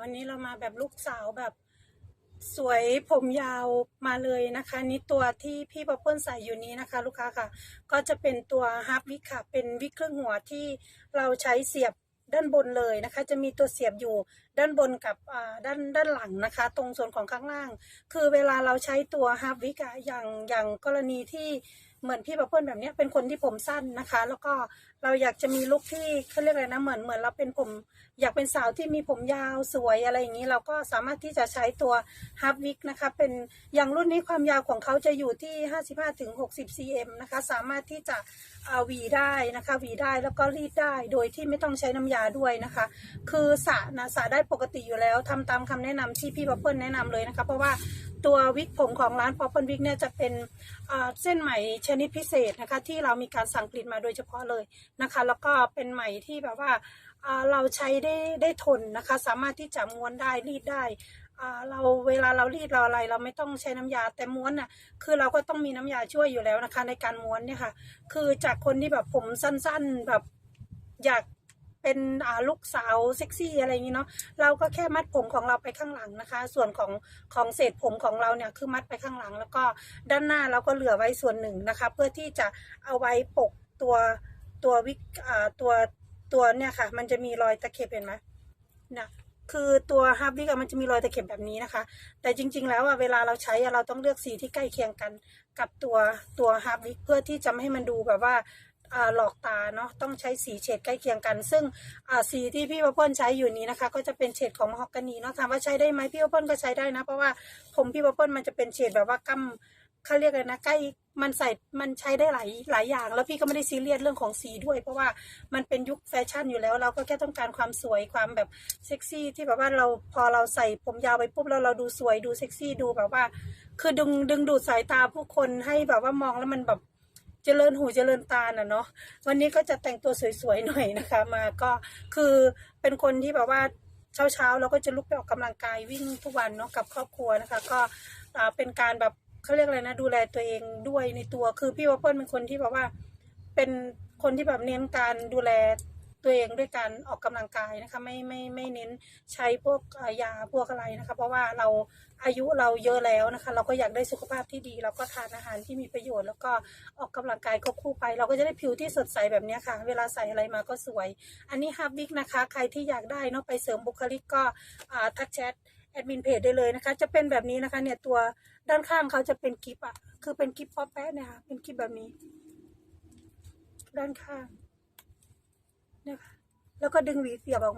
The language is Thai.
วันนี้เรามาแบบลูกสาวแบบสวยผมยาวมาเลยนะคะ นี่ตัวที่พี่ปะเปิ้ลใส่อยู่นี้นะคะ ลูกค้าค่ะ ก็จะเป็นตัวฮาร์ปวิกค่ะ เป็นวิกเครื่องหัวที่เราใช้เสียบด้านบนเลยนะคะ จะมีตัวเสียบอยู่ด้านบนกับด้านด้านหลังนะคะ ตรงส่วนของข้างล่าง คือเวลาเราใช้ตัวฮาร์ปวิกะอย่างอย่างกรณีที่ เหมือนพี่ปะเปิ้ลแบบนี้เป็นคนที่ผมสั้นนะคะ แล้วก็เราอยากจะมีลุคที่เขาเรียกอะไรนะเหมือนเหมือนเราเป็นผมอยากเป็นสาวที่มีผมยาวสวยอะไรอย่างนี้ เราก็สามารถที่จะใช้ตัวฮาร์ปวิกนะคะ เป็นอย่างรุ่นนี้ความยาวของเขาจะอยู่ที่ 55ถึง60 cm นะคะ สามารถที่จะเอาวีได้นะคะวีได้แล้วก็รีดได้โดยที่ไม่ต้องใช้น้ำยาด้วยนะคะ คือสระนะสระได้ปกติอยู่แล้วทำตามคำแนะนำที่พี่ป๊อปเปิลแนะนำเลยนะคะ เพราะว่า ตัววิกผมของร้านป๊อปเปิลวิกเนี่ยจะเป็นเส้นไหมชนิดพิเศษนะคะที่เรามีการสั่งผลิตมาโดยเฉพาะเลยนะคะ แล้วก็เป็นไหมที่แบบว่าเราใช้ได้ได้ทนนะคะ สามารถที่จะม้วนได้รีดได้เราเวลาเรารีดเราอะไร เราไม่ต้องใช้น้ำยาแต่ม้วนน่ะคือเราก็ต้องมีน้ำยาช่วยอยู่แล้วนะคะ ในการม้วนเนี่ยค่ะ คือจากคนที่แบบผมสั้น ๆแบบอยาก เป็นลูกสาวเซ็กซี่อะไรอย่างนี้เนาะเราก็แค่มัดผมของเราไปข้างหลังนะคะ ส่วนของของเศษผมของเราเนี่ยคือมัดไปข้างหลัง แล้วก็ด้านหน้าเราก็เหลือไว้ส่วนหนึ่งนะคะ เพื่อที่จะเอาไว้ปกตัวตัววิกตัวตัวเนี่ยค่ะ มันจะมีรอยตะเข็บเห็นไหมนะคือตัวฮาร์วิกมันจะมีรอยตะเข็บแบบนี้นะคะ แต่จริง ๆ แล้วอะเวลาเราใช้เราต้องเลือกสีที่ใกล้เคียงกันกับตัวตัวฮาร์วิกเพื่อที่จะไม่ให้มันดูแบบว่า หลอกตาเนาะต้องใช้สีเฉดใกล้เคียงกัน ซึ่งสีที่พี่วเปิ้ลใช้อยู่นี้นะคะ ก็จะเป็นเฉดของมฮอกกานีเนาะถามว่าใช้ได้ไหมพี่วเปิ้ลก็ใช้ได้นะ เพราะว่าผมพี่วเปิ้ลมันจะเป็นเฉดแบบว่ากำเขาเรียกอะไรนะใกล้มันใส่มันใช้ได้หลายหลายอย่าง แล้วพี่ก็ไม่ได้ซีเรียสเรื่องของสีด้วย เพราะว่ามันเป็นยุคแฟชั่นอยู่แล้ว เราก็แค่ต้องการความสวยความแบบเซ็กซี่ที่แบบว่าเราพอเราใส่ผมยาวไปปุ๊บแล้วเราดูสวยดูเซ็กซี่ดูแบบว่า คือดึงดึงดูดสายตาผู้คนให้แบบว่ามองแล้วมันแบบ เจริญหูเจริญตาน่ะเนาะวันนี้ก็จะแต่งตัวสวยๆหน่อยนะคะ มาก็คือเป็นคนที่แบบว่าเช้าเช้าๆเราก็จะลุกไปออกกำลังกายวิ่งทุกวันเนาะกับครอบครัวนะคะ ก็เป็นการแบบเขาเรียกอะไรนะ ดูแลตัวเองด้วยในตัวคือพี่ว่าเปิ้ลเป็นคนที่แบบว่าเป็นคนที่แบบเน้นการดูแล ตัวเองด้วยการออกกำลังกายนะคะไม่ไม่ไม่เน้นใช้พวกยาพวกอะไรนะคะ เพราะว่าเราอายุเราเยอะแล้วนะคะ เราก็อยากได้สุขภาพที่ดี เราก็ทานอาหารที่มีประโยชน์ แล้วก็ออกกำลังกายควบคู่ไป เราก็จะได้ผิวที่สดใสแบบนี้ค่ะ เวลาใส่อะไรมาก็สวย อันนี้ฮาร์บิกนะคะ ใครที่อยากได้เนาะไปเสริมบุคลิกก็ทักแชทแอดมินเพจได้เลยนะคะ จะเป็นแบบนี้นะคะเนี่ยตัวด้านข้างเขาจะเป็นกิฟอะคือเป็นกิฟป๊อปแปะเนี่ยค่ะเป็นกิฟแบบนี้ ด้านข้าง แล้วก็ดึงหวีเสียบออกมา